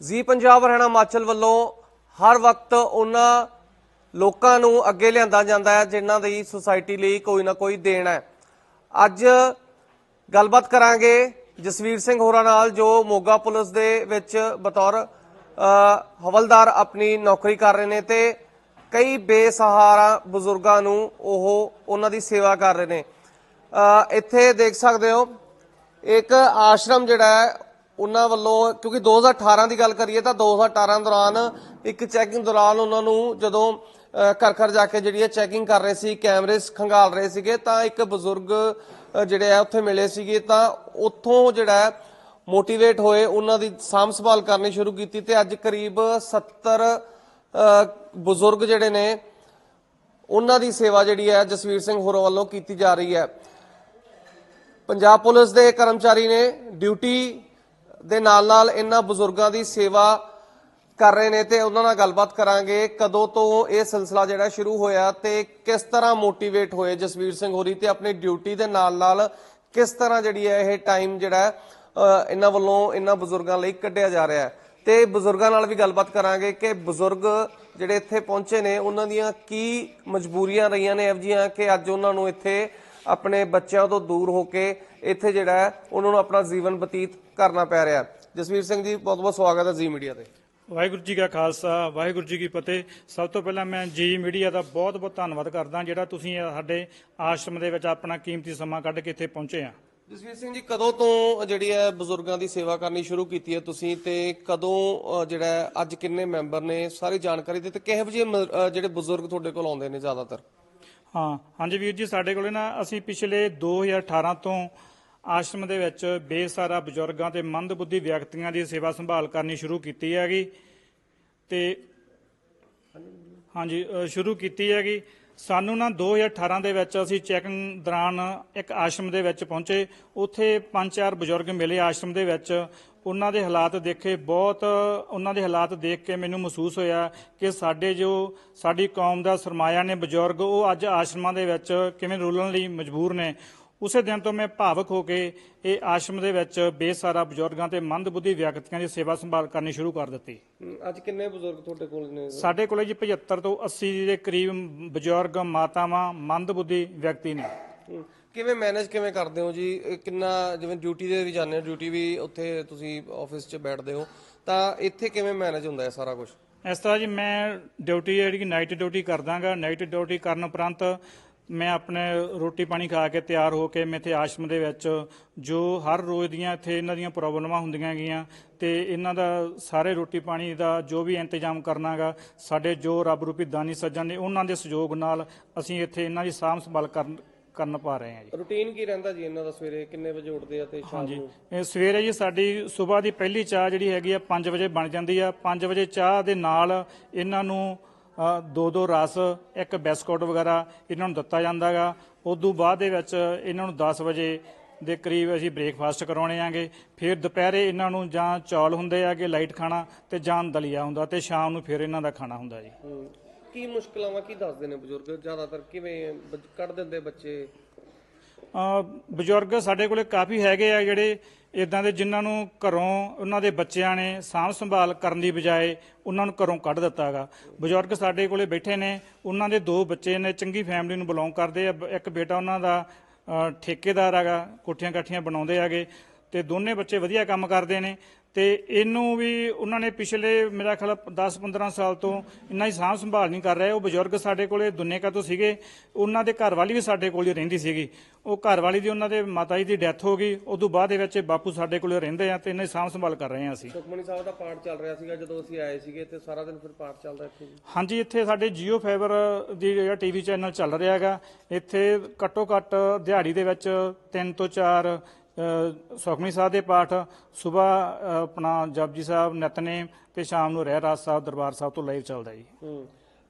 ਜੀ ਪੰਜਾਬ ਹਰਿਆਣਾ ਹਿਮਾਚਲ ਵੱਲੋਂ ਹਰ ਵਕਤ ਉਹਨਾਂ ਲੋਕਾਂ ਨੂੰ ਅੱਗੇ ਲਿਆਂਦਾ ਜਾਂਦਾ ਹੈ, ਜਿਨ੍ਹਾਂ ਦੀ ਸੁਸਾਇਟੀ ਲਈ ਕੋਈ ਨਾ ਕੋਈ ਦੇਣ ਹੈ। ਅੱਜ ਗੱਲਬਾਤ ਕਰਾਂਗੇ ਜਸਵੀਰ ਸਿੰਘ ਹੋਰਾਂ ਨਾਲ, ਜੋ ਮੋਗਾ ਪੁਲਿਸ ਦੇ ਵਿੱਚ ਬਤੌਰ ਹਵਲਦਾਰ ਆਪਣੀ ਨੌਕਰੀ ਕਰ ਰਹੇ ਨੇ ਤੇ ਕਈ ਬੇਸਹਾਰਾ ਬਜ਼ੁਰਗਾਂ ਨੂੰ ਉਹ ਉਹਨਾਂ ਦੀ ਸੇਵਾ ਕਰ ਰਹੇ ਨੇ। ਇੱਥੇ ਦੇਖ ਸਕਦੇ ਹੋ, ਇੱਕ ਆਸ਼ਰਮ ਜਿਹੜਾ ਹੈ ਉਹਨਾਂ ਵੱਲੋਂ, ਕਿਉਂਕਿ 2018 ਦੀ ਗੱਲ ਕਰੀਏ ਤਾਂ 2018 ਦੌਰਾਨ ਇੱਕ ਚੈਕਿੰਗ ਦੌਰਾਨ ਉਹਨਾਂ ਨੂੰ ਜਦੋਂ ਘਰ ਘਰ ਜਾ ਕੇ ਜਿਹੜੀ ਹੈ ਚੈਕਿੰਗ ਕਰ ਰਹੇ ਸੀ, ਕੈਮਰੇ ਖੰਗਾਲ ਰਹੇ ਸੀਗੇ, ਤਾਂ ਇੱਕ ਬਜ਼ੁਰਗ ਜਿਹੜੇ ਆ ਉੱਥੇ ਮਿਲੇ ਸੀਗੇ, ਤਾਂ ਉੱਥੋਂ ਜਿਹੜਾ ਮੋਟੀਵੇਟ ਹੋਏ, ਉਹਨਾਂ ਦੀ ਸਾਂਭ ਸੰਭਾਲ ਕਰਨੀ ਸ਼ੁਰੂ ਕੀਤੀ ਤੇ ਅੱਜ ਕਰੀਬ 70 ਬਜ਼ੁਰਗ ਜਿਹੜੇ ਨੇ, ਉਹਨਾਂ ਦੀ ਸੇਵਾ ਜਿਹੜੀ ਹੈ ਜਸਵੀਰ ਸਿੰਘ ਹੋਰਾਂ ਵੱਲੋਂ ਕੀਤੀ ਜਾ ਰਹੀ ਹੈ। ਪੰਜਾਬ ਪੁਲਿਸ ਦੇ ਕਰਮਚਾਰੀ ਨੇ ਡਿਊਟੀ ਦੇ ਨਾਲ ਨਾਲ ਇਹਨਾਂ ਬਜ਼ੁਰਗਾਂ ਦੀ ਸੇਵਾ ਕਰ ਰਹੇ ਨੇ ਤੇ ਉਹਨਾਂ ਨਾਲ ਗੱਲਬਾਤ ਕਰਾਂਗੇ ਕਦੋਂ ਤੋਂ ਇਹ ਸਿਲਸਿਲਾ ਜਿਹੜਾ ਸ਼ੁਰੂ ਹੋਇਆ ਤੇ ਕਿਸ ਤਰ੍ਹਾਂ ਮੋਟੀਵੇਟ ਹੋਏ ਜਸਵੀਰ ਸਿੰਘ ਹੋਰੀ ਤੇ ਆਪਣੀ ਡਿਊਟੀ ਦੇ ਨਾਲ ਨਾਲ ਕਿਸ ਤਰ੍ਹਾਂ ਜਿਹੜੀ ਹੈ ਇਹ ਟਾਈਮ ਜਿਹੜਾ ਇਹਨਾਂ ਵੱਲੋਂ ਇਹਨਾਂ ਬਜ਼ੁਰਗਾਂ ਲਈ ਕੱਢਿਆ ਜਾ ਰਿਹਾ ਹੈ। ਤੇ ਬਜ਼ੁਰਗਾਂ ਨਾਲ ਵੀ ਗੱਲਬਾਤ ਕਰਾਂਗੇ ਕਿ ਬਜ਼ੁਰਗ ਜਿਹੜੇ ਇੱਥੇ ਪਹੁੰਚੇ ਨੇ, ਉਹਨਾਂ ਦੀਆਂ ਕੀ ਮਜਬੂਰੀਆਂ ਰਹੀਆਂ ਨੇ ਇਹੋ ਜਿਹੀਆਂ ਕਿ ਅੱਜ ਉਹਨਾਂ ਨੂੰ ਇੱਥੇ ਆਪਣੇ ਬੱਚਿਆਂ ਤੋਂ ਦੂਰ ਹੋ ਕੇ ਇੱਥੇ ਜਿਹੜਾ ਹੈ ਉਹਨਾਂ ਨੂੰ ਆਪਣਾ ਜੀਵਨ ਬਤੀਤ ਕਰਨਾ ਪੈ ਰਿਹਾ ਜਸਵੀਰ ਸਿੰਘ ਜੀ ਬਹੁਤ ਬਹੁਤ ਸਵਾਗਤ ਹੈ ਜੀ ਮੀਡੀਆ ਤੇ। ਵਾਹਿਗੁਰੂ ਜੀ ਕਾ ਖਾਲਸਾ ਵਾਹਿਗੁਰੂ ਜੀ ਕੀ ਫਤਿਹ। ਸਭ ਤੋਂ ਪਹਿਲਾਂ ਮੈਂ ਜੀ ਮੀਡੀਆ ਦਾ ਬਹੁਤ ਬਹੁਤ ਧੰਨਵਾਦ ਕਰਦਾ ਜਿਹੜਾ ਤੁਸੀਂ ਸਾਡੇ ਆਸ਼ਰਮ ਦੇ ਵਿੱਚ ਆਪਣਾ ਕੀਮਤੀ ਸਮਾਂ ਕੱਢ ਕੇ ਇੱਥੇ ਪਹੁੰਚੇ ਆ। ਜਸਵੀਰ ਸਿੰਘ ਜੀ ਕਦੋਂ ਤੋਂ ਜਿਹੜੀ ਹੈ ਬਜ਼ੁਰਗਾਂ ਦੀ ਸੇਵਾ ਕਰਨੀ ਸ਼ੁਰੂ ਕੀਤੀ ਹੈ ਤੁਸੀਂ ਤੇ ਕਦੋਂ ਜਿਹੜਾ ਅੱਜ ਕਿੰਨੇ ਮੈਂਬਰ ਨੇ? ਸਾਰੀ ਜਾਣਕਾਰੀ ਦੇ ਤੇ ਕਿਹੋ ਜਿਹੇ ਜਿਹੜੇ ਬਜ਼ੁਰਗ ਤੁਹਾਡੇ ਕੋਲ ਆਉਂਦੇ ਨੇ ਜ਼ਿਆਦਾਤਰ? ਹਾਂ, ਹਾਂਜੀ ਵੀਰ ਜੀ, ਸਾਡੇ ਕੋਲੇ ਨਾ ਅਸੀਂ ਪਿਛਲੇ 2018 ਤੋਂ ਆਸ਼ਰਮ ਦੇ ਵਿੱਚ ਬੇਸਹਾਰਾ ਬਜ਼ੁਰਗਾਂ ਤੇ ਮੰਦਬੁੱਧੀ ਵਿਅਕਤੀਆਂ ਦੀ ਸੇਵਾ ਸੰਭਾਲ ਕਰਨੀ ਸ਼ੁਰੂ ਕੀਤੀ ਹੈਗੀ ਤੇ ਹਾਂਜੀ ਸ਼ੁਰੂ ਕੀਤੀ ਹੈਗੀ। ਸਾਨੂੰ ਨਾ 2018 ਦੇ ਵਿੱਚ ਅਸੀਂ ਚੈਕਿੰਗ ਦੌਰਾਨ ਇੱਕ ਆਸ਼ਰਮ ਦੇ ਵਿੱਚ ਪਹੁੰਚੇ। ਉੱਥੇ ਪੰਜ ਚਾਰ ਬਜ਼ੁਰਗ ਮਿਲੇ ਆਸ਼ਰਮ ਦੇ ਵਿੱਚ। ਉਹਨਾਂ ਦੇ ਹਾਲਾਤ ਦੇਖੇ। ਬਹੁਤ ਉਹਨਾਂ ਦੇ ਹਾਲਾਤ ਦੇਖ ਕੇ ਮੈਨੂੰ ਮਹਿਸੂਸ ਹੋਇਆ ਕਿ ਸਾਡੇ ਜੋ ਸਾਡੀ ਕੌਮ ਦਾ ਸਰਮਾਇਆ ਨੇ ਬਜ਼ੁਰਗ, ਉਹ ਅੱਜ ਆਸ਼ਰਮਾਂ ਦੇ ਵਿੱਚ ਕਿਵੇਂ ਰੁਲਣ ਲਈ ਮਜਬੂਰ ਨੇ। ਉਸੇ ਦਿਨ ਤੋਂ ਮੈਂ ਭਾਵਕ ਹੋ ਕੇ ਇਹ ਆਸ਼ਰਮ ਦੇ ਵਿੱਚ ਬੇਸਹਾਰਾ ਬਜ਼ੁਰਗਾਂ ਤੇ ਮੰਦਬੁੱਧੀ ਵਿਅਕਤੀਆਂ ਦੀ ਸੇਵਾ ਸੰਭਾਲ ਕਰਨੀ ਸ਼ੁਰੂ ਕਰ ਦਿੱਤੀ। ਅੱਜ ਕਿੰਨੇ ਬਜ਼ੁਰਗ ਤੁਹਾਡੇ ਕੋਲ ਨੇ? ਸਾਡੇ ਕੋਲੇ ਜੀ 75 ਤੋਂ 80 ਦੇ ਕਰੀਬ ਬਜ਼ੁਰਗ ਮਾਤਾਵਾਂ ਮੰਦਬੁੱਧੀ ਵਿਅਕਤੀ ਨੇ। ਕਿਵੇਂ ਮੈਨੇਜ ਕਿਵੇਂ ਕਰਦੇ ਹੋ ਜੀ? ਕਿੰਨਾ ਜਿਵੇਂ ਡਿਊਟੀ ਦੇ ਵੀ ਜਾਂਦੇ ਹੋ ਡਿਊਟੀ ਵੀ ਉੱਥੇ ਤੁਸੀਂ ਆਫਿਸ 'ਚ ਬੈਠਦੇ ਹੋ ਤਾਂ ਇੱਥੇ ਕਿਵੇਂ ਮੈਨੇਜ ਹੁੰਦਾ ਹੈ ਸਾਰਾ ਕੁਝ ਇਸ ਤਰ੍ਹਾਂ ਜੀ ਮੈਂ ਡਿਊਟੀ ਜਿਹੜੀ ਨਾਈਟ ਡਿਊਟੀ ਕਰਦਾਗਾ ਨਾਈਟ ਡਿਊਟੀ ਕਰਨ ਉਪਰੰਤ ਮੈਂ ਆਪਣੇ ਰੋਟੀ ਪਾਣੀ ਖਾ ਕੇ ਤਿਆਰ ਹੋ ਕੇ ਮੈਂ ਇੱਥੇ ਆਸ਼ਰਮ ਦੇ ਵਿੱਚ ਜੋ ਹਰ ਰੋਜ਼ ਦੀਆਂ ਇੱਥੇ ਇਹਨਾਂ ਦੀਆਂ ਪ੍ਰੋਬਲਮਾਂ ਹੁੰਦੀਆਂ ਗੀਆਂ ਤੇ ਇਹਨਾਂ ਦਾ ਸਾਰੇ ਰੋਟੀ ਪਾਣੀ ਦਾ ਜੋ ਵੀ ਇੰਤਜ਼ਾਮ ਕਰਨਾਗਾ ਸਾਡੇ ਜੋ ਰੱਬ ਰੂਪੀ ਦਾਨੀ ਸੱਜਣ ਨੇ ਉਹਨਾਂ ਦੇ ਸਹਿਯੋਗ ਨਾਲ ਅਸੀਂ ਇੱਥੇ ਇਹਨਾਂ ਦੀ ਸਾਂਭ ਸੰਭਾਲ ਕਰਨ ਕਰਨ ਪਾ ਰਹੇ ਹਾਂ ਜੀ। ਰੂਟੀਨ ਕੀ ਰਹਿੰਦਾ ਜੀ ਇਹਨਾਂ ਦਾ ਸਵੇਰੇ? ਕਿੰਨੇ ਵਜੇ ਉੱਠਦੇ ਆ ਤੇ ਸ਼ਾਮ ਹਾਂਜੀ। ਨੂੰ? ਇਹ ਸਵੇਰੇ ਜੀ ਸਾਡੀ ਸਵੇਰ ਦੀ ਪਹਿਲੀ ਚਾਹ ਜਿਹੜੀ ਹੈਗੀ ਆ 5 ਵਜੇ ਬਣ ਜਾਂਦੀ ਆ। 5 ਵਜੇ ਚਾਹ ਦੇ ਨਾਲ ਇਹਨਾਂ ਨੂੰ ਦੋ ਦੋ ਰਸ ਇੱਕ ਬਿਸਕੁਟ ਵਗੈਰਾ ਇਹਨਾਂ ਨੂੰ ਦਿੱਤਾ ਜਾਂਦਾਗਾ ਉਦੋਂ ਬਾਅਦ ਦੇ ਵਿੱਚ ਇਹਨਾਂ ਨੂੰ 10 ਵਜੇ ਦੇ ਕਰੀਬ ਅਸੀਂ ਬ੍ਰੇਕਫਾਸਟ ਕਰਾਉਣੇ ਆਂਗੇ। ਫਿਰ ਦੁਪਹਿਰੇ ਇਹਨਾਂ ਨੂੰ ਜਾਂ ਚੌਲ ਹੁੰਦੇ ਆਗੇ ਲਾਈਟ ਖਾਣਾ ਤੇ ਜਾਂ ਦਲੀਆ ਹੁੰਦਾ ਤੇ ਸ਼ਾਮ ਨੂੰ ਫਿਰ ਇਹਨਾਂ ਦਾ ਖਾਣਾ ਹੁੰਦਾ ਜੀ। ਕੀ ਮੁਸ਼ਕਲਾਂ ਵਾ ਕੀ ਦੱਸਦੇ ਨੇ ਬਜ਼ੁਰਗ? ਜ਼ਿਆਦਾਤਰ ਕਿਵੇਂ ਕੱਢ ਦਿੰਦੇ ਬੱਚੇ? ਬਜ਼ੁਰਗ ਸਾਡੇ ਕੋਲੇ ਕਾਫੀ ਹੈਗੇ ਆ ਜਿਹੜੇ ਇਦਾਂ ਦੇ ਜਿਨ੍ਹਾਂ ਨੂੰ ਘਰੋਂ ਉਹਨਾਂ ਦੇ ਬੱਚਿਆਂ ਨੇ ਸਾਂਭ ਸੰਭਾਲ ਕਰਨ ਦੀ ਬਜਾਏ ਉਹਨਾਂ ਨੂੰ ਘਰੋਂ ਕੱਢ ਦਿੱਤਾਗਾ ਬਜ਼ੁਰਗ ਸਾਡੇ ਕੋਲੇ ਬੈਠੇ ਨੇ, ਉਹਨਾਂ ਦੇ ਦੋ ਬੱਚੇ ਨੇ, ਚੰਗੀ ਫੈਮਿਲੀ ਨੂੰ ਬਿਲੋਂਗ ਕਰਦੇ ਆ, ਬ- ਇੱਕ ਬੇਟਾ ਉਹਨਾਂ ਦਾ ਠੇਕੇਦਾਰ ਹੈਗਾ ਕੋਠੀਆਂ ਕਾਠੀਆਂ ਬਣਾਉਂਦੇ ਹੈਗੇ ਤੇ ਦੋਨੇ ਬੱਚੇ ਵਧੀਆ ਕੰਮ ਕਰਦੇ ਨੇ। ਤੇ ਇਹਨੂੰ ਵੀ ਉਹਨਾਂ ਨੇ ਪਿਛਲੇ ਮੇਰਾ ਖਿਆਲ 10 15 ਸਾਲ ਤੋਂ ਇੰਨਾ ਹੀ ਸਾਂਭ ਸੰਭਾਲ ਨਹੀਂ ਕਰ ਰਹੇ। ਉਹ ਬਜ਼ੁਰਗ ਸਾਡੇ ਕੋਲੇ ਦੁਨੀਆ ਤੋਂ ਸੀਗੇ। ਉਹਨਾਂ ਦੇ ਘਰ ਵਾਲੀ ਵੀ ਸਾਡੇ ਕੋਲ ਹੀ ਰਹਿੰਦੀ ਸੀਗੀ। ਉਹ ਘਰ ਵਾਲੀ ਦੀ ਉਹਨਾਂ ਦੇ ਮਾਤਾ ਜੀ ਦੀ ਡੈਥ ਹੋ ਗਈ। ਉਦੋਂ ਬਾਅਦ ਦੇ ਵਿੱਚ ਬਾਪੂ ਸਾਡੇ ਕੋਲੇ ਰਹਿੰਦੇ ਆ ਤੇ ਇਹਨਾਂ ਦੀ ਸਾਂਭ ਸੰਭਾਲ ਕਰ ਰਹੇ ਆ ਅਸੀਂ। ਸੁਖਮਨੀ ਸਾਹਿਬ ਦਾ ਪਾਠ ਚੱਲ ਰਿਹਾ ਸੀਗਾ ਜਦੋਂ ਅਸੀਂ ਆਏ ਸੀਗੇ ਤੇ ਸਾਰਾ ਦਿਨ ਫਿਰ ਪਾਠ ਚੱਲਦਾ ਇੱਥੇ ਹਾਂਜੀ ਇੱਥੇ ਸਾਡੇ Jio Fiber ਦੀ ਜਿਹੜਾ ਟੀਵੀ ਚੈਨਲ ਚੱਲ ਰਿਹਾ ਹੈਗਾ। ਇੱਥੇ ਘੱਟੋ ਘੱਟ ਦਿਹਾੜੀ ਦੇ ਵਿੱਚ 3 ਤੋਂ 4 ਸੁਖਮਨੀ ਸਾਹਿਬ ਦੇ ਪਾਠ ਸਵੇਰ ਆਪਣਾ ਜਪਜੀ ਸਾਹਿਬ ਨਿਤਨੇਮ ਤੇ ਸ਼ਾਮ ਨੂੰ ਰਹਿ ਰਾਸ ਸਾਹਿਬ ਦਰਬਾਰ ਸਾਹਿਬ ਤੋਂ ਲਾਈਵ ਚੱਲਦਾ ਜੀ।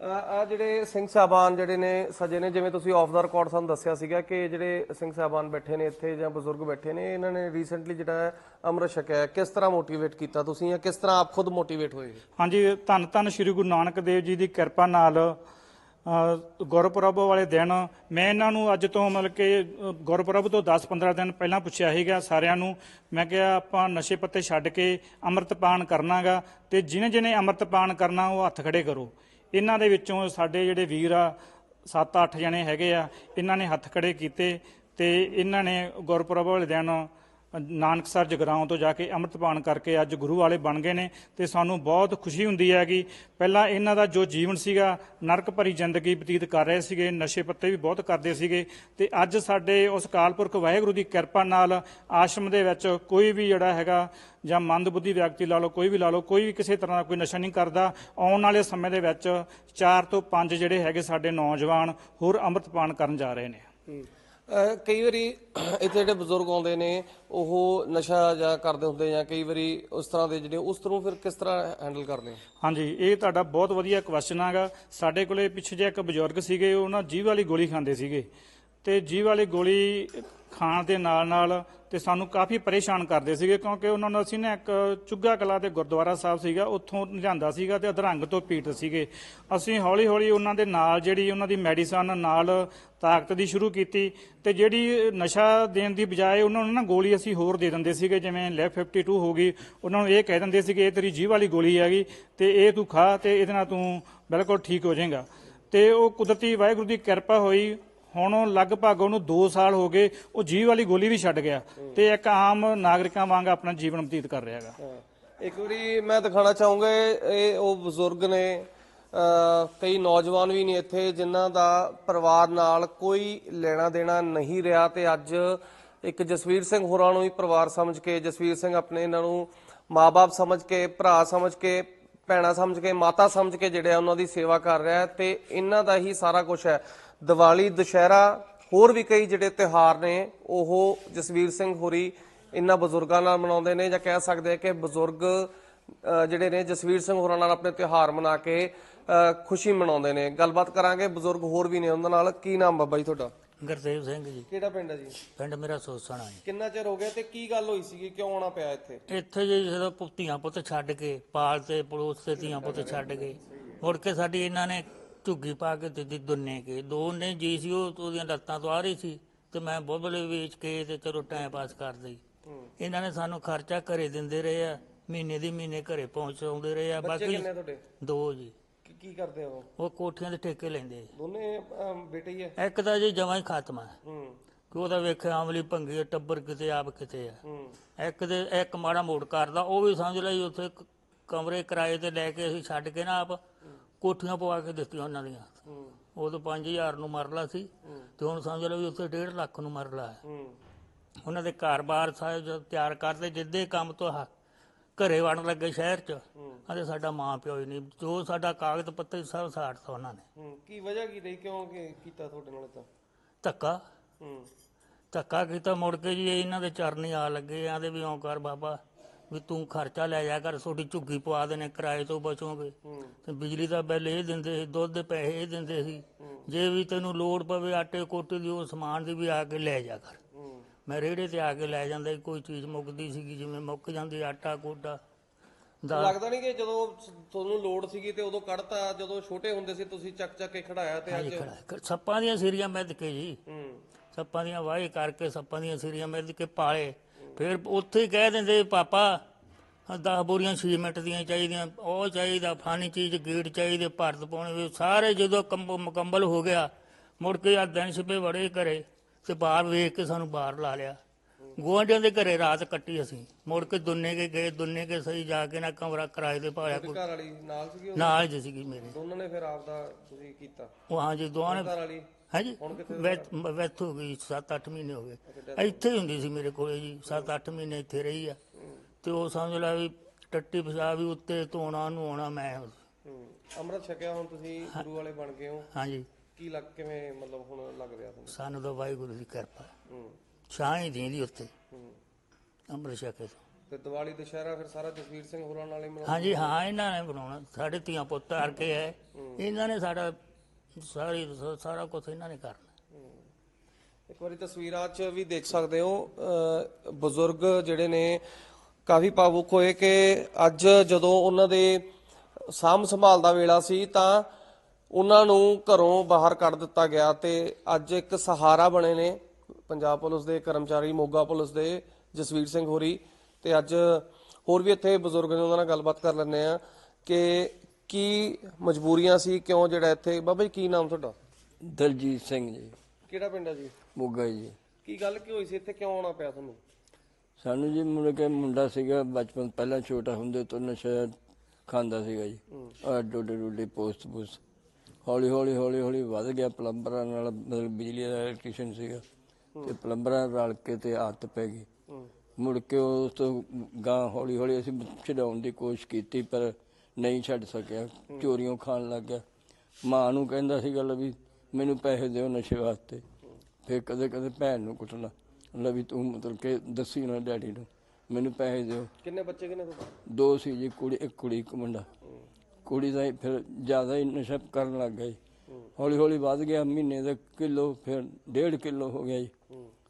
ਆ ਜਿਹੜੇ ਸਿੰਘ ਸਾਹਿਬਾਨ ਜਿਹੜੇ ਨੇ ਸਜੇ ਨੇ ਜਿਵੇਂ ਤੁਸੀਂ ਆਫ ਦਾ ਰਿਕਾਰਡ ਸਾਨੂੰ ਦੱਸਿਆ ਸੀਗਾ ਕਿ ਜਿਹੜੇ ਸਿੰਘ ਸਾਹਿਬਾਨ ਬੈਠੇ ਨੇ ਇੱਥੇ ਜਾਂ ਬਜ਼ੁਰਗ ਬੈਠੇ ਨੇ ਇਹਨਾਂ ਨੇ ਰੀਸੈਂਟਲੀ ਜਿਹੜਾ ਛਕਿਆ ਹੈ। ਕਿਸ ਤਰ੍ਹਾਂ ਮੋਟੀਵੇਟ ਕੀਤਾ ਤੁਸੀਂ ਜਾਂ ਕਿਸ ਤਰ੍ਹਾਂ ਆਪ ਖੁਦ ਮੋਟੀਵੇਟ ਹੋਏ? ਹਾਂਜੀ ਧੰਨ ਧੰਨ ਸ੍ਰੀ ਗੁਰੂ ਨਾਨਕ ਦੇਵ ਜੀ ਦੀ ਕਿਰਪਾ ਨਾਲ ਗੁਰਪੁਰਬ ਵਾਲੇ ਦਿਨ ਮੈਂ ਇਹਨਾਂ ਨੂੰ ਅੱਜ ਤੋਂ ਮਤਲਬ ਕਿ ਅ, ਗੁਰਪੁਰਬ ਤੋਂ 10-15 ਦਿਨ ਪਹਿਲਾਂ ਪੁੱਛਿਆ ਸੀਗਾ ਸਾਰਿਆਂ ਨੂੰ। ਮੈਂ ਕਿਹਾ ਆਪਾਂ ਨਸ਼ੇ ਪੱਤੇ ਛੱਡ ਕੇ ਅੰਮ੍ਰਿਤਪਾਨ ਕਰਨਾਗਾ ਤੇ ਜਿਹਨੇ ਜਿਹਨੇ ਅੰਮ੍ਰਿਤਪਾਨ ਕਰਨਾ ਉਹ ਹੱਥ ਖੜੇ ਕਰੋ। ਇਹਨਾਂ ਦੇ ਵਿੱਚੋਂ ਸਾਡੇ ਜਿਹੜੇ ਵੀਰ ਆ 7-8 ਜਣੇ ਹੈਗੇ ਆ ਇਹਨਾਂ ਨੇ ਹੱਥ ਖੜੇ ਕੀਤੇ ਤੇ ਇਹਨਾਂ ਨੇ ਗੁਰਪੁਰਬ ਵਾਲੇ ਦਿਨ ਨਾਨਕਸਰ ਜਗਰਾਉਂ ਤੋਂ ਜਾ ਕੇ ਅੰਮ੍ਰਿਤਪਾਨ ਕਰਕੇ ਅੱਜ ਗੁਰੂ ਵਾਲੇ ਬਣ ਗਏ ਨੇ ਤੇ ਸਾਨੂੰ ਬਹੁਤ ਖੁਸ਼ੀ ਹੁੰਦੀ ਹੈ ਕਿ ਪਹਿਲਾਂ ਇਹਨਾਂ ਦਾ ਜੋ ਜੀਵਨ ਸੀਗਾ, ਨਰਕ ਭਰੀ ਜ਼ਿੰਦਗੀ ਬਤੀਤ ਕਰ ਰਹੇ ਸੀਗੇ, ਨਸ਼ੇ ਪੱਤੇ ਵੀ ਬਹੁਤ ਕਰਦੇ ਸੀਗੇ ਤੇ ਅੱਜ ਸਾਡੇ ਉਸ ਕਾਲਪੁਰਖ ਵਾਹਿਗੁਰੂ ਦੀ ਕਿਰਪਾ ਨਾਲ ਆਸ਼ਰਮ ਦੇ ਵਿੱਚ ਕੋਈ ਵੀ ਜਿਹੜਾ ਹੈਗਾ ਜਾਂ ਮੰਦਬੁੱਧੀ ਵਿਅਕਤੀ ਲਾ ਲਓ, ਕੋਈ ਵੀ ਲਾ ਲਓ, ਕੋਈ ਵੀ ਕਿਸੇ ਤਰ੍ਹਾਂ ਦਾ ਕੋਈ ਨਸ਼ਾ ਨਹੀਂ ਕਰਦਾ। ਆਉਣ ਵਾਲੇ ਸਮੇਂ ਦੇ ਵਿੱਚ 4 ਤੋਂ 5 ਜਿਹੜੇ ਹੈਗੇ ਸਾਡੇ ਨੌਜਵਾਨ ਹੋਰ ਅੰਮ੍ਰਿਤਪਾਨ ਕਰਨ ਜਾ ਰਹੇ ਨੇ। ਕਈ ਵਾਰੀ ਇੱਥੇ ਜਿਹੜੇ ਬਜ਼ੁਰਗ ਆਉਂਦੇ ਨੇ, ਉਹ ਨਸ਼ਾ ਜਾਂ ਕਰਦੇ ਹੁੰਦੇ ਜਾਂ ਕਈ ਵਾਰੀ ਉਸ ਤਰ੍ਹਾਂ ਦੇ ਜਿਹੜੇ, ਉਸ ਤਰ੍ਹਾਂ ਫਿਰ ਕਿਸ ਤਰ੍ਹਾਂ ਹੈਂਡਲ ਕਰਦੇ ਹੋ ਹਾਂਜੀ, ਇਹ ਤੁਹਾਡਾ ਬਹੁਤ ਵਧੀਆ ਕੁਐਸਚਨ ਹੈਗਾ। ਸਾਡੇ ਕੋਲੇ ਪਿੱਛੇ ਜੇ ਇੱਕ ਬਜ਼ੁਰਗ ਸੀਗੇ, ਉਹ ਨਾ ਜੀਭ ਵਾਲੀ ਗੋਲੀ ਖਾਂਦੇ ਸੀਗੇ। ਤੇ ਜੀਭ ਵਾਲੀ ਗੋਲੀ ਖਾਣ ਦੇ ਨਾਲ ਨਾਲ ਤੇ ਸਾਨੂੰ ਕਾਫੀ ਪਰੇਸ਼ਾਨ ਕਰਦੇ ਸੀਗੇ ਕਿਉਂਕਿ ਉਹਨਾਂ ਨੂੰ ਅਸੀਂ ਨਾ ਇੱਕ ਚੁੱਗਾ ਕਲਾ ਦੇ ਗੁਰਦੁਆਰਾ ਸਾਹਿਬ ਸੀਗਾ, ਉੱਥੋਂ ਲਿਆਂਦਾ ਸੀਗਾ ਤੇ ਅਧਰੰਗ ਤੋਂ ਪੀਟ ਸੀਗੇ। ਅਸੀਂ ਹੌਲੀ ਹੌਲੀ ਉਹਨਾਂ ਦੇ ਨਾਲ ਜਿਹੜੀ ਉਹਨਾਂ ਦੀ ਮੈਡੀਸਨ ਨਾਲ ਤਾਕਤ ਦੀ ਸ਼ੁਰੂ ਕੀਤੀ ਤੇ ਜਿਹੜੀ ਨਸ਼ਾ ਦੇਣ ਦੀ ਬਜਾਏ ਉਹਨਾਂ ਨੂੰ ਨਾ ਗੋਲੀ ਅਸੀਂ ਹੋਰ ਦੇ ਦਿੰਦੇ ਸੀਗੇ, ਜਿਵੇਂ ਲੈਫ 52 ਹੋ ਗਈ, ਉਹਨਾਂ ਨੂੰ ਇਹ ਕਹਿ ਦਿੰਦੇ ਸੀਗੇ, ਇਹ ਤੇਰੀ ਜੀਭ ਵਾਲੀ ਗੋਲੀ ਹੈਗੀ ਤੇ ਇਹ ਤੂੰ ਖਾ ਤੇ ਇਹਦੇ ਨਾਲ ਤੂੰ ਬਿਲਕੁਲ ਠੀਕ ਹੋ ਜਾਏਗਾ। ਤੇ ਉਹ ਕੁਦਰਤੀ ਵਾਹਿਗੁਰੂ ਦੀ ਕਿਰਪਾ ਹੋਈ ਹੁਣ ਲਗਭਗ ਉਹਨੂੰ 2 ਸਾਲ ਹੋ ਗਏ, ਉਹ ਜੀਵ ਵਾਲੀ ਗੋਲੀ ਵੀ ਛੱਡ ਗਿਆ ਤੇ ਇੱਕ ਆਮ ਨਾਗਰਿਕਾਂ ਵਾਂਗ ਆਪਣਾ ਜੀਵਨ ਬਤੀਤ ਕਰ ਰਿਹਾ ਹੈਗਾ। ਇੱਕ ਵਾਰੀ ਮੈਂ ਦਿਖਾਣਾ ਚਾਹੂੰਗਾ, ਇਹ ਉਹ ਬਜ਼ੁਰਗ ਨੇ ਕਈ ਨੌਜਵਾਨ ਵੀ ਨੇ ਇੱਥੇ, ਜਿਨ੍ਹਾਂ ਦਾ ਪਰਿਵਾਰ ਨਾਲ ਕੋਈ ਲੈਣਾ ਦੇਣਾ ਨਹੀਂ ਰਿਹਾ ਤੇ ਅੱਜ ਇੱਕ ਜਸਵੀਰ ਸਿੰਘ ਹੋਰਾਂ ਨੂੰ ਹੀ ਪਰਿਵਾਰ ਸਮਝ ਕੇ, ਜਸਵੀਰ ਸਿੰਘ ਆਪਣੇ ਇਹਨਾਂ ਨੂੰ ਮਾਪੇ ਸਮਝ ਕੇ, ਭਰਾ ਸਮਝ ਕੇ, ਭੈਣਾ ਸਮਝ ਕੇ, ਮਾਤਾ ਸਮਝ ਕੇ ਜਿਹੜੇ ਉਹਨਾਂ ਦੀ ਸੇਵਾ ਕਰ ਰਿਹਾ ਤੇ ਇਹਨਾਂ ਦਾ ਹੀ ਸਾਰਾ ਕੁਝ ਹੈ। ਦੀਵਾਲੀ ਦੁਸ਼ਹਿਰਾ ਹੋਰ ਵੀ ਕਈ ਜਿਹੜੇ ਤਿਉਹਾਰ ਨੇ ਉਹ ਜਸਵੀਰ ਸਿੰਘ ਹੋਰੀ ਇਹਨਾਂ ਬਜ਼ੁਰਗਾਂ ਨਾਲ ਮਨਾਉਂਦੇ ਨੇ ਜਾਂ ਕਹਿ ਸਕਦੇ ਆ ਕਿ ਬਜ਼ੁਰਗ ਜਿਹੜੇ ਨੇ ਜਸਵੀਰ ਸਿੰਘ ਹੋਰਾਂ ਨਾਲ ਆਪਣੇ ਤਿਉਹਾਰ ਮਨਾ ਕੇ ਖੁਸ਼ੀ ਮਨਾਉਂਦੇ ਨੇ। ਗੱਲਬਾਤ ਕਰਾਂਗੇ ਬਜ਼ੁਰਗ ਹੋਰ ਵੀ ਨੇ ਉਹਨਾਂ ਨਾਲ। ਕੀ ਨਾਮ ਬਾਬਾ ਜੀ ਤੁਹਾਡਾ? ਗੁਰਦੇਵ ਸਿੰਘ ਜੀ। ਕਿਹੜਾ ਪਿੰਡ ਹੈ ਜੀ? ਪਿੰਡ ਮੇਰਾ ਸੋਸਣਾ ਹੈ ਕਿੰਨਾ ਚਿਰ ਹੋ ਗਿਆ ਤੇ ਕੀ ਗੱਲ ਹੋਈ ਸੀਗੀ? ਕਿਉਂ ਆਉਣਾ ਪਿਆ ਇੱਥੇ? ਇੱਥੇ ਜੀ ਜਦੋਂ ਪੁੱਤੀਆਂ ਪੁੱਤ ਛੱਡ ਕੇ ਪਾਲ ਤੇ ਪੜੋਸ ਤੇ ਧੀਆਂ ਪੁੱਤ ਛੱਡ ਕੇ ਮੁੜ ਕੇ ਸਾਡੀ ਇਹਨਾਂ ਨੇ ਝੁੱਗੀ ਪਾ ਕੇ ਦਿੱਤੀ ਦੁੰਨੇ ਕੇ। ਦੋ ਨੇ ਜੀ ਸੀ ਉਹ ਉਹਦੀਆਂ ਲੱਤਾਂ ਤੋਂ ਆ ਰਹੀ ਸੀ ਤੇ ਮੈਂ ਬੋਬਲੇ ਵੇਚ ਕੇ ਤੇ ਚਲੋ ਟਾਈਮ ਪਾਸ ਕਰਦੇ ਇਹਨਾਂ ਨੇ ਸਾਨੂੰ ਖਰਚਾ ਘਰੇ ਦਿੰਦੇ ਰਹੇ ਆ ਮਹੀਨੇ ਦੀ ਮਹੀਨੇ ਘਰੇ ਪਹੁੰਚਾਉਂਦੇ ਰਹੇ ਆ। ਬੱਚੇ ਬਾਕੀ ਕਿੰਨੇ ਤੁਹਾਡੇ? ਦੋ ਜੀ। ਕੀ- ਕੀ ਕਰਦੇ ਹੋ ਉਹ? ਕੋਠੀਆਂ ਦੇ ਠੇਕੇ ਲੈਂਦੇ ਦੋਨੇ ਅ, ਬੇਟੇ ਹੀ ਹੈ ਇੱਕ ਤਾਂ ਜੀ ਜਮਾਂ ਹੀ ਖਾਤਮਾ ਹੈ ਹੂੰ। ਕਿ ਉਹਦਾ ਵੇਖਿਆ ਆਮਲੀ ਭੰਗੀ ਟੱਬਰ ਕਿਤੇ ਆਪ ਕਿਤੇ ਆ। ਹੂੰ। ਇੱਕ ਦੇ ਇੱਕ ਮਾੜਾ ਮੋੜ ਕਰਦਾ ਉਹ ਵੀ ਸਮਝ ਲਈ ਉੱਥੇ ਕ- ਕਮਰੇ ਕਿਰਾਏ ਤੇ ਲੈ ਕੇ ਅਸੀਂ ਛੱਡ ਕੇ ਨਾ ਆਪ ਕੋਠੀਆਂ ਪਵਾ ਕੇ ਦਿੱਤੀਆਂ ਉਹਨਾਂ ਦੀਆਂ। ਹੂੰ। ਉਦੋਂ 5000 ਨੂੰ ਮਰਲਾ ਸੀ ਤੇ ਹੁਣ ਸਮਝ ਲਓ ਵੀ ਉੱਥੇ 1.5 ਲੱਖ ਨੂੰ ਮਰਲਾ ਹੈ। ਹੂੰ। ਉਹਨਾਂ ਦੇ ਘਰ-ਬਾਰ ਸਾਰੇ ਜਦ ਤਿਆਰ ਕਰਦੇ ਜਿੱਦੇ ਕੰਮ ਤੋਂ ਹ- ਘਰੇ ਵੜਨ ਲੱਗੇ ਸ਼ਹਿਰ 'ਚ ਅਤੇ ਸਾਡਾ ਮਾਂ ਪਿਓ ਹੀ ਨਹੀਂ ਜੋ ਸਾਡਾ ਕਾਗਜ਼ ਪੱਤਰ ਸੀ ਸਭ ਸਾੜਤਾ ਉਹਨਾਂ ਨੇ। ਹੂੰ। ਕੀ ਵਜ੍ਹਾ ਕੀ ਰਹੀ? ਕਿਉਂ ਕਿ ਕੀਤਾ ਤੁਹਾਡੇ ਨਾਲ ਤਾਂ? ਧੱਕਾ। ਹੂੰ। ਧੱਕਾ ਕੀਤਾ ਮੁੜ ਕੇ ਜੀ ਇਹਨਾਂ ਦੇ ਚਰਨੀ ਆ ਲੱਗੇ ਆਂਦੇ ਵੀ ਓਂ ਕਰ ਬਾਬਾ। ਵੀ ਤੂੰ ਖਰਚਾ ਲੈ ਜਾ ਕਰ ਛੋਟੀ ਝੁੱਗੀ ਪਵਾ ਦੇਣੇ ਕਿਰਾਏ ਤੋਂ ਬਚੋਗੇ। ਤੇ ਬਿਜਲੀ ਦਾ ਬਿੱਲ ਇਹ ਦਿੰਦੇ ਸੀ ਦੁੱਧ ਦੇ ਪੈਸੇ ਇਹ ਦਿੰਦੇ ਸੀ। ਜੇ ਵੀ ਤੈਨੂੰ ਲੋੜ ਪਵੇ ਆਟੇ ਕੋਟੇ ਦੀ ਉਹ ਸਮਾਨ ਦੀ ਵੀ ਆ ਕੇ ਲੈ ਜਾ ਕਰ। ਮੈਂ ਰੇੜੇ ਤੇ ਆ ਕੇ ਲੈ ਜਾਂਦਾ ਕੋਈ ਚੀਜ਼ ਮੁੱਕਦੀ ਸੀਗੀ ਜਿਵੇਂ ਮੁੱਕ ਜਾਂਦੀ ਆਟਾ ਕੋਟਾ। ਲੱਗਦਾ ਨਹੀਂ ਕਿ ਜਦੋਂ ਤੁਹਾਨੂੰ ਲੋੜ ਸੀਗੀ ਤੇ ਉਦੋਂ ਕੱਢਤਾ ਜਦੋਂ ਛੋਟੇ ਹੁੰਦੇ ਸੀ ਤੁਸੀਂ ਚੱਕ ਚੱਕ ਕੇ ਖੜਾਇਆ ਤੇ ਅੱਜ। ਸੱਪਾਂ ਦੀਆਂ ਸਿਰੀਆਂ ਮਿੱਧ ਕੇ ਜੀ। ਸੱਪਾਂ ਦੀਆਂ ਵਾਹੀ ਕਰਕੇ ਸੱਪਾਂ ਦੀਆਂ ਸਿਰੀਆਂ ਮਿੱਧ ਕੇ ਪਾਲੇ। ਫਿਰ ਉੱਥੇ ਹੀ ਕਹਿ ਦਿੰਦੇ ਪਾਪਾ 10 ਬੋਰੀਆਂ ਸੀਮੈਂਟ ਦੀਆਂ ਚਾਹੀਦੀਆਂ ਉਹ ਚਾਹੀਦਾ ਫਾਨੀ ਚੀਜ਼ ਗੇਟ ਚਾਹੀਦੇ ਭਰਤ ਪਾਉਣੇ ਵੀ। ਸਾਰੇ ਜਦੋਂ ਮੁਕੰਮਲ ਹੋ ਗਿਆ ਮੁੜ ਕੇ ਆ ਦਿਨ ਛਿਪੇ ਬੜੇ ਘਰੇ ਤੇ ਬਾਹਰ ਵੇਖ ਕੇ ਸਾਨੂੰ ਬਾਹਰ ਲਾ ਲਿਆ। ਗੁਆਂਢੀਆਂ ਦੇ ਘਰੇ ਰਾਤ ਕੱਟੀ ਅਸੀਂ। ਮੁੜ ਕੇ ਦੁੰਨੇ ਕੇ ਗਏ ਦੁੰਨੇ ਕੇ ਸਹੀ ਜਾ ਕੇ ਨਾ ਕਮਰਾ ਕਿਰਾਏ ਤੇ ਪਾਇਆ ਘਰ ਵਾਲੀ ਨਾਲ ਸੀਗੀ ਉਹ? ਨਾਲ ਜੀ ਸੀਗੀ ਮੇਰੇ। ਦੋਨਾਂ ਨੇ ਫਿਰ ਆਪਦਾ ਤੁਸੀਂ ਕੀਤਾ? ਉਹ ਹਾਂ ਜੀ ਦੋਵਾਂ ਨੇ ਘਰ ਵਾਲੀ ਹਾਂਜੀ। ਵੈਥ ਹੋ ਗਈ 7-8 ਮਹੀਨੇ ਹੋ ਗਏ। ਇੱਥੇ ਹੀ ਹੁੰਦੀ ਸੀ ਮੇਰੇ ਕੋਲੇ ਜੀ 7-8 ਮਹੀਨੇ ਇੱਥੇ ਰਹੀ ਆ। ਤੇ ਉਹ ਸਮਝ ਲਾ ਵੀ ਟੱਟੀ ਪਿਸ਼ਾਬ ਵੀ ਉੱਤੇ ਧੋਣਾ ਨਹਾਉਣਾ ਮੈਂ ਹੂੰ। ਅੰਮ੍ਰਿਤ ਛਕਿਆ ਹੁਣ ਤੁਸੀਂ ਗੁਰੂ ਵਾਲੇ ਬਣ ਗਏ ਹੋ। ਹਾਂਜੀ। ਕੀ ਲੱਗ ਕਿਵੇਂ ਮਤਲਬ ਹੁਣ ਲੱਗ ਰਿਹਾ ਤੁਹਾਨੂੰ? ਸਾਨੂੰ ਤਾਂ ਵਾਹਿਗੁਰੂ ਦੀ ਕਿਰਪਾ। ਹੂੰ। ਛਾਂ ਹੀ ਦੇਂਦੀ ਉੱਤੇ ਹੂੰ। ਅੰਮ੍ਰਿਤ ਛਕੇ ਤੋਂ। ਤੇ ਦੀਵਾਲੀ ਦੁਸ਼ਹਿਰਾ ਫਿਰ ਸਾਰਾ ਜਸਵੀਰ ਸਿੰਘ ਹੋਰਾਂ ਨਾਲ ਹੀ ਮਨਾਉਂਦੇ ਹਾਂਜੀ ਹਾਂ ਇਹਨਾਂ ਨੇ ਬਣਾਉਣਾ। ਸਾਡੇ ਧੀਆਂ ਪੁੱਤ ਆ ਕੇ ਹੈ। ਇਹਨਾਂ ਨੇ ਸਾਡਾ ਸਾਰੀ ਸਾਰਾ ਕੁਝ ਇਹਨਾਂ ਨੇ ਕਰਨਾ। ਇੱਕ ਵਾਰੀ ਤਸਵੀਰਾਂ 'ਚ ਵੀ ਦੇਖ ਸਕਦੇ ਹੋ ਅਹ, ਬਜ਼ੁਰਗ ਜਿਹੜੇ ਨੇ ਕਾਫੀ ਭਾਵੁਕ ਹੋਏ ਕਿ ਅੱਜ ਜਦੋਂ ਉਹਨਾਂ ਦੇ ਸਾਂਭ ਸੰਭਾਲ ਦਾ ਵੇਲਾ ਸੀ ਤਾਂ ਉਹਨਾਂ ਨੂੰ ਘਰੋਂ ਬਾਹਰ ਕੱਢ ਦਿੱਤਾ ਗਿਆ ਤੇ ਅੱਜ ਇੱਕ ਸਹਾਰਾ ਬਣੇ ਨੇ ਪੰਜਾਬ ਪੁਲਿਸ ਦੇ ਕਰਮਚਾਰੀ ਮੋਗਾ ਪੁਲਿਸ ਦੇ ਜਸਵੀਰ ਸਿੰਘ ਹੋਰੀ ਤੇ ਅੱਜ ਹੋਰ ਵੀ ਇੱਥੇ ਬਜ਼ੁਰਗ ਨੇ ਉਹਨਾਂ ਨਾਲ ਗੱਲਬਾਤ ਕਰ ਲੈਂਦੇ ਆ ਕਿ ਕੀ ਮਜਬੂਰੀਆਂ ਸੀ ਕਿਉਂ ਜਿਹੜਾ ਇੱਥੇ? ਬਾਬਾ ਜੀ ਕੀ ਨਾਮ ਤੁਹਾਡਾ? ਦਲਜੀਤ ਸਿੰਘ ਜੀ। ਕਿਹੜਾ ਪਿੰਡ ਹੈ ਜੀ? ਮੋਗਾ ਜੀ। ਕੀ ਗੱਲ ਕੀ ਹੋਈ ਸੀ? ਇੱਥੇ ਕਿਉਂ ਆਉਣਾ ਪਿਆ ਤੁਹਾਨੂੰ? ਸਾਨੂੰ ਜੀ ਮੁੰਡੇ ਕੇ ਮੁੰਡਾ ਸੀਗਾ ਬਚਪਨ ਪਹਿਲਾਂ ਛੋਟਾ ਹੁੰਦੇ ਤੋਂ ਨਸ਼ਾ ਖਾਂਦਾ ਸੀਗਾ ਜੀ। ਆ ਡੋਡੇ ਡੋਡੇ ਪੋਸਟ ਪੋਸਟ। ਹੌਲੀ ਹੌਲੀ ਹੌਲੀ ਹੌਲੀ ਵੱਧ ਗਿਆ ਪਲੰਬਰਾਂ ਨਾਲ ਮਤਲਬ ਬਿਜਲੀ ਦਾ ਇਲੈਕਟ੍ਰੀਸ਼ੀਅਨ ਸੀਗਾ। ਤੇ ਪਲੰਬਰਾਂ ਰਲ ਕੇ ਤੇ ਆਦਤ ਪੈ ਗਈ। ਮੁੜ ਕੇ ਉਸ ਤੋਂ ਗਾਂ ਹੌਲੀ ਹੌਲੀ ਅਸੀਂ ਛਡਾਉਣ ਦੀ ਕੋਸ਼ਿਸ਼ ਕੀਤੀ ਪਰ ਨਹੀਂ ਛੱਡ ਸਕਿਆ ਚੋਰੀਆਂ ਖਾਣ ਲੱਗ ਗਿਆ। ਮਾਂ ਨੂੰ ਕਹਿੰਦਾ ਸੀ ਗੱਲ ਵੀ ਮੈਨੂੰ ਪੈਸੇ ਦਿਓ ਨਸ਼ੇ ਵਾਸਤੇ। ਫਿਰ ਕਦੇ ਕਦੇ ਭੈਣ ਨੂੰ ਕੁੱਟਣਾ ਲੈ ਵੀ ਤੂੰ ਮਤਲਬ ਕਿ ਦੱਸੀ ਨਾ ਡੈਡੀ ਨੂੰ ਮੈਨੂੰ ਪੈਸੇ ਦਿਓ। ਕਿੰਨੇ ਬੱਚੇ ਕਿੰਨੇ ਤੁਹਾਡੇ? ਦੋ ਸੀ ਜੀ ਕੁੜੀ ਇੱਕ ਕੁੜੀ ਇੱਕ ਮੁੰਡਾ। ਕੁੜੀ ਦਾ ਫਿਰ ਜ਼ਿਆਦਾ ਹੀ ਨਸ਼ਾ ਕਰਨ ਲੱਗ ਜੀ ਹੌਲੀ ਹੌਲੀ ਵੱਧ ਗਿਆ ਮਹੀਨੇ ਦਾ ਕਿਲੋ ਫਿਰ ਡੇਢ ਕਿਲੋ ਹੋ ਗਿਆ ਜੀ।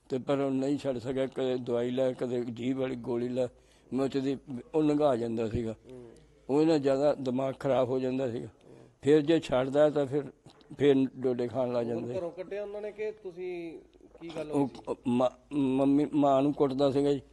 ਤੇ ਪਰ ਉਹ ਨਹੀਂ ਛੱਡ ਸਕਿਆ ਕਦੇ ਦਵਾਈ ਲੈ ਕਦੇ ਜੀਭ ਵਾਲੀ ਗੋਲੀ ਲੈ ਮੁੱਚ ਦੀ ਉਹ ਲੰਘਾ ਜਾਂਦਾ ਸੀਗਾ। ਉਹ ਇਹਨਾਂ ਜ਼ਿਆਦਾ ਦਿਮਾਗ ਖਰਾਬ ਹੋ ਜਾਂਦਾ ਸੀਗਾ। ਫਿਰ ਜੇ ਛੱਡਦਾ ਤਾਂ ਫਿਰ ਫਿਰ ਡੋਡੇ ਖਾਣ ਲੱਗ ਜਾਂਦਾ। ਘਰੋਂ ਕੱਢਿਆ ਉਹਨਾਂ ਨੇ ਕਿ ਤੁਸੀਂ ਕੀ ਗੱਲ ਉਹ ਮਾਂ- ਮੰਮੀ ਮਾਂ ਨੂੰ ਕੁੱਟਦਾ ਸੀਗਾ ਜੀ।